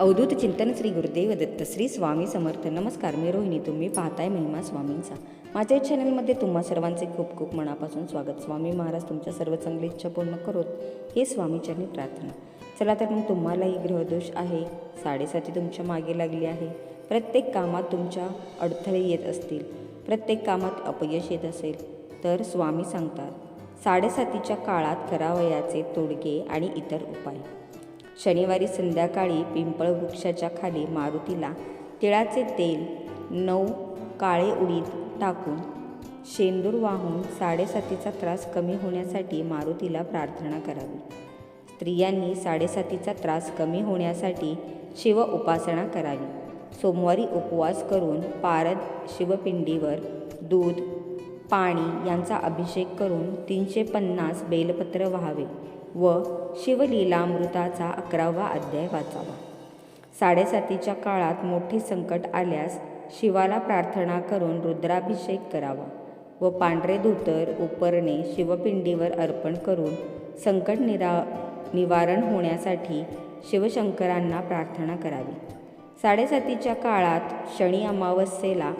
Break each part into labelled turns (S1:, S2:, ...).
S1: अवधूत चिंतन श्री गुरुदेव दत्त श्री स्वामी समर्थ. नमस्कार मी रोहिणी. तुम्ही पाहताय महिमा स्वामींचा. माझ्या चॅनलमध्ये तुम्हा सर्वांचे खूप खूप मनापासून स्वागत. स्वामी महाराज तुमच्या सर्व चांगली इच्छा पूर्ण करोत. हे स्वामीचरणी प्रार्थना. चला तर मग तुम्हालाही ग्रहदोष आहे. साडेसाती तुमच्या मागे लागली आहे. प्रत्येक कामात तुमच्या अडथळे येत असतील. प्रत्येक कामात अपयश येत असेल. तर स्वामी सांगतात साडेसातीच्या काळात करावयाचे तोडगे आणि इतर उपाय. शनिवारी संध्याकाळी पिंपळ वृक्षाच्या खाली मारुतीला तिळाचे तेल नऊ काळे उडीद टाकून शेंदूर वाहून साडेसातीचा त्रास कमी होण्यासाठी मारुतीला प्रार्थना करावी. स्त्रियांनी साडेसातीचा त्रास कमी होण्यासाठी शिव उपासना करावी. सोमवारी उपवास करून पारद शिवपिंडीवर दूध पाणी यांचा अभिषेक करून तीनशे पन्नास बेलपत्र व्हावे. व शिवलीलामृताचा अकरावा अध्याय वाचावा. साडेसातीच्या काळात मोठे संकट आल्यास शिवाला प्रार्थना करून रुद्राभिषेक करावा व पांढरे धोतर उपरणे शिवपिंडीवर अर्पण करून संकट निरा निवारण होण्यासाठी शिवशंकरांना प्रार्थना करावी. साडेसातीच्या काळात शनी अमावस्येला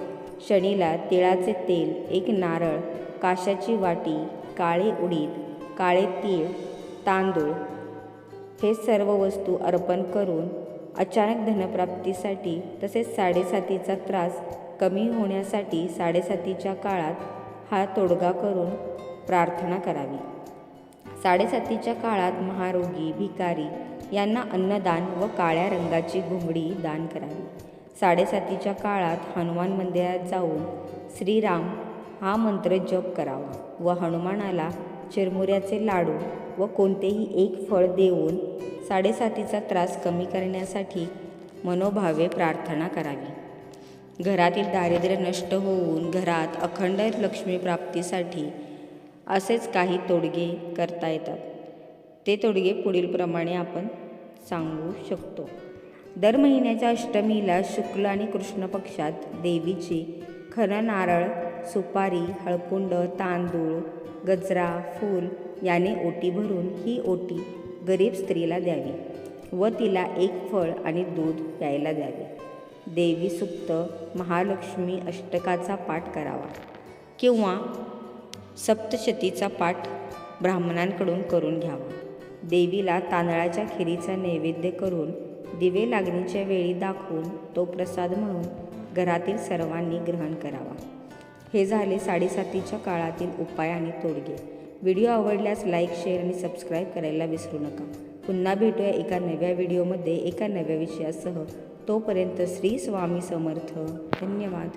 S1: शनीला तिळाचे तेल एक नारळ काशाची वाटी काळे उडीद काळे तीळ तांदूळ हे सर्व वस्तू अर्पण करून अचानक धनप्राप्तीसाठी तसेच साडेसातीचा त्रास कमी होण्यासाठी साडेसातीच्या काळात हा तोडगा करून प्रार्थना करावी. साडेसातीच्या काळात महारोगी भिकारी यांना अन्नदान व काळ्या रंगाची घुंगडी दान करावी. साडेसातीच्या काळात हनुमान मंदिरात जाऊन श्रीराम हा मंत्र जप करावा व हनुमानाला चिरमुऱ्याचे लाडू व कोणतेही एक फळ देऊन साडेसातीचा त्रास कमी करण्यासाठी मनोभावे प्रार्थना करावी. घरातील दारिद्र्य नष्ट होऊन घरात अखंड लक्ष्मी प्राप्तीसाठी असेच काही तोडगे करता येतात. ते तोडगे पुढीलप्रमाणे आपण सांगू शकतो. दर महिन्याच्या अष्टमीला शुक्ल आणि कृष्ण पक्षात देवीची खरं नारळ सुपारी हळकुंड तांदूळ गजरा फूल याने ओटी भरून ही ओटी गरीब स्त्रीला द्यावी व तिला एक फळ आणि दूध प्यायला द्यावे. देवी सुक्त महालक्ष्मी अष्टकाचा पाठ करावा किंवा सप्तशतीचा पाठ ब्राह्मणांकडून करून घ्यावा. देवीला तांदळाच्या खिरीचा नैवेद्य करून दिवे लागणीच्या वेळी दाखवून तो प्रसाद म्हणून घरातील सर्वांनी ग्रहण करावा. हे झाले साडेसातीच्या काळातील उपाय आणि तोडगे. व्हिडिओ आवडल्यास लाईक शेअर आणि सबस्क्राईब करायला विसरू नका. पुन्हा भेटूया एका नव्या व्हिडिओमध्ये एका नव्या विषयासह. तोपर्यंत श्री स्वामी समर्थ. धन्यवाद.